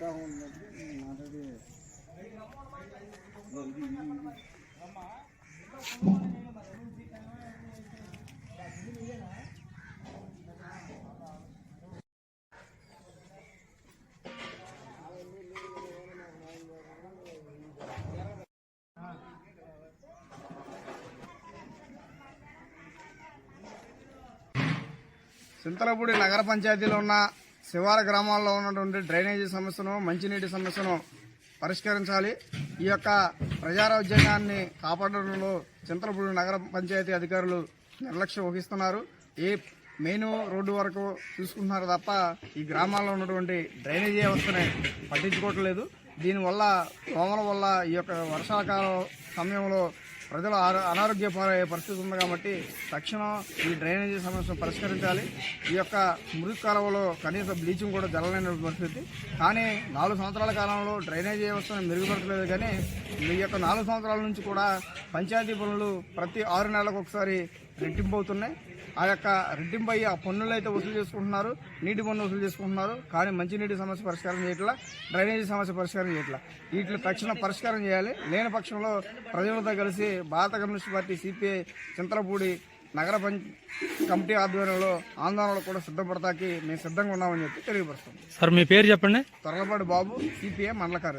ఉత్సాహం ఉన్నప్పుడు మాట్లాడి చింతలపూడి నగర పంచాయతీలో ఉన్న శివార గ్రామాల్లో ఉన్నటువంటి డ్రైనేజీ సమస్యను మంచినీటి సమస్యను పరిష్కరించాలి. ఈ యొక్క ప్రజారోగ్యాన్ని కాపాడడంలో చింతలపూడి నగర పంచాయతీ అధికారులు నిర్లక్ష్యం వహిస్తున్నారు. ఏ మెయిన్ రోడ్డు వరకు చూసుకుంటున్నారు తప్ప ఈ గ్రామాల్లో ఉన్నటువంటి డ్రైనేజీ వ్యవస్థని పట్టించుకోవట్లేదు. దీనివల్ల దోమల వల్ల ఈ యొక్క వర్షాకాల సమయంలో ప్రజలు అనారోగ్య పాలయ్యే పరిస్థితి ఉంది కాబట్టి తక్షణం ఈ డ్రైనేజీ సమస్యను పరిష్కరించాలి. ఈ యొక్క మురికి కాలువలో కనీస బ్లీచింగ్ కూడా జరగలేని పరిస్థితి. కానీ నాలుగు సంవత్సరాల కాలంలో డ్రైనేజీ వ్యవస్థను మెరుగుపరచలేదు కానీ ఈ యొక్క నాలుగు సంవత్సరాల నుంచి కూడా పంచాయతీ పనులు ప్రతి ఆరు నెలలకు ఒకసారి రెట్టింపు అవుతున్నాయి. ఆ యొక్క అయ్యి ఆ పన్నులు అయితే వసూలు చేసుకుంటున్నారు నీటి పన్ను వసూలు చేసుకుంటున్నారు కానీ మంచినీటి సమస్య పరిష్కారం చేయట్లా డ్రైనేజీ సమస్య పరిష్కారం చేయట్లా. వీటిని తక్షణ పరిష్కారం చేయాలి. లేని పక్షంలో ప్రజలతో కలిసి భారత కమ్యూనిస్ట్ పార్టీ సిపిఐ చింతలపూడి నగర పంచ కమిటీ ఆధ్వర్యంలో ఆందోళనలు కూడా సిద్ధపడతాకి మేము సిద్ధంగా ఉన్నామని చెప్పి తెలియపరుస్తాం సార్ మీ పేరు చెప్పండి. త్వరలపాటి బాబు సిపిఐ మండల